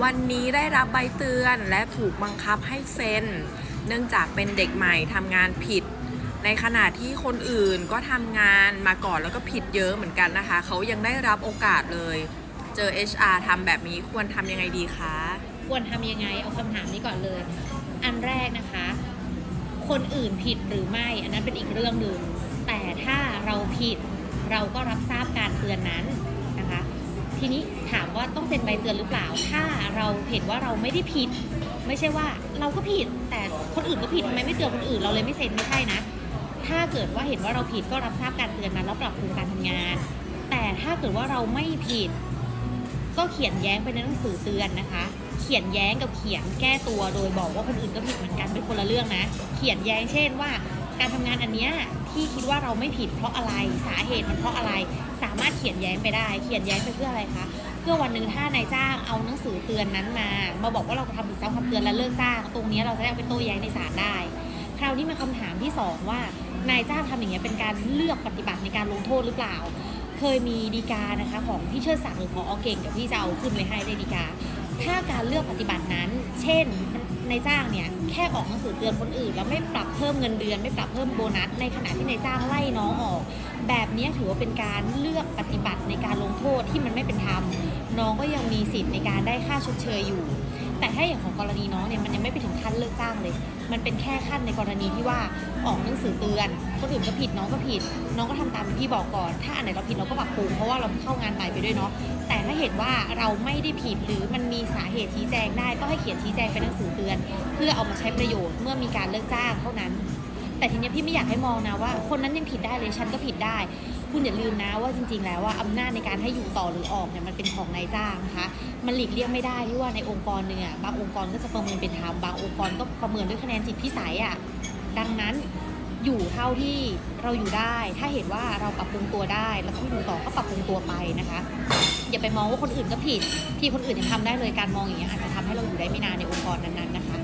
วันนี้ได้รับใบเตือนและถูกบังคับให้เซ็น เนื่องจากเป็นเด็กใหม่ทำงานผิด ในขณะที่คนอื่นก็ทำงานมาก่อนแล้วก็ผิดเยอะเหมือนกันนะคะ เขายังได้รับโอกาสเลย เจอ HR ทำแบบนี้ควรทำยังไงดีคะ ควรทำยังไง เอาคำถามนี้ก่อนเลย อันแรกนะคะ คนอื่นผิดหรือไม่ อันนั้นเป็นอีกเรื่องหนึ่งแต่ถ้าเราผิดเราก็รับทราบการเตือนนั้น ทีนี้ถามว่าต้องเซ็นใบเตือนหรือเปล่า ถ้าเราเห็นว่าเราไม่ได้ผิด ไม่ใช่ว่าเราก็ผิด แต่คนอื่นก็ผิดทำไมไม่เตือนคนอื่น เราเลยไม่เซ็นไม่ใช่นะ ถ้าเกิดว่าเห็นว่าเราผิดก็รับทราบการเตือนนั้นแล้วปรับปรุงการทำงาน แต่ถ้าเกิดว่าเราไม่ผิด ก็เขียนแย้งไปในหนังสือเตือนนะคะ เขียนแย้งกับเขียนแก้ตัวโดยบอกว่าคนอื่นก็ผิดเหมือนกันเป็นคนละเรื่องนะ เขียนแย้งเช่นว่า การทำงานอันเนี้ยที่คิดว่าเราไม่ผิดเพราะอะไรสาเหตุมันเพราะอะไร สามารถเขียนแย้งไปได้ เขียนแย้งไปเพื่ออะไรคะเพื่อวันหนึ่งถ้านายจ้างเอาหนังสือเตือนนั้นมา มาบอกว่าเราทำผิดตามคำเตือนและเลิกจ้าง ตรงนี้เราจะได้เอาไปโต้แย้งในศาลได้ คราวนี้มาคำถามที่สองว่านายจ้างทำอย่างเงี้ยเป็นการเลือกปฏิบัติในการลงโทษหรือเปล่า เคยมีดีกานะคะของพี่เชิดศักดิ์หรือพอเก่งเดี๋ยวพี่จะเอาขึ้นเลยให้ในดีกา ถ้าการเลือกปฏิบัตินั้น เช่นนายจ้างเนี่ยแค่ออกหนังสือเตือนคนอื่น แล้วไม่ปรับเพิ่มเงินเดือน ไม่ปรับเพิ่มโบนัส ในขณะที่นายจ้างไล่น้องออก แบบนี้ถือว่าเป็นการเลือกปฏิบัติในการลงโทษที่มันไม่เป็นธรรมน้องก็ยังมีสิทธิ์ในการได้ค่าชดเชยอยู่ แต่ถ้าอย่างของกรณีน้องเนี่ยมันยังไม่ไปถึงขั้นเลิกจ้างเลย มันเป็นแค่ขั้นในกรณีที่ว่าออกหนังสือเตือนคนอื่นก็ผิดน้องก็ผิด น้องก็ทำตามที่พี่บอกก่อน ถ้าอันไหนเราผิดเราก็ปรับปรุงเพราะว่าเราเข้างานใหม่ไปด้วยเนาะแต่ถ้าเห็นว่าเราไม่ได้ผิดหรือมันมีสาเหตุชี้แจงได้ ก็ให้เขียนชี้แจงเป็นหนังสือเตือน เพื่อเอามาใช้ประโยชน์เมื่อมีการเลิกจ้างเท่านั้น แต่ทีเนี้ยพี่ไม่อยากให้มองนะว่า คนนั้นยังผิดได้เลยฉันก็ผิดได้ คุณอย่าลืมนะว่าจริง ๆ แล้วว่าอำนาจในการให้อยู่ต่อหรือออกเนี่ยมันเป็นของนายจ้างนะคะมันหลีกเลี่ยงไม่ได้ที่ว่าในองค์กรหนึ่งอะบางองค์กรก็จะประเมินเป็นธรรมบางองค์กรก็ประเมินด้วยคะแนนจิตพิสัยอะดังนั้นอยู่เท่าที่เราอยู่ได้ ถ้าเห็นว่าเราปรับปรุงตัวได้ แล้วต้องอยู่ต่อก็ปรับปรุงตัวไปนะคะ อย่าไปมองว่าคนอื่นก็ผิด ที่คนอื่นยังทำได้เลยการมองอย่างเงี้ยอาจจะทำให้เราอยู่ได้ไม่นานในองค์กรนั้นๆนะคะ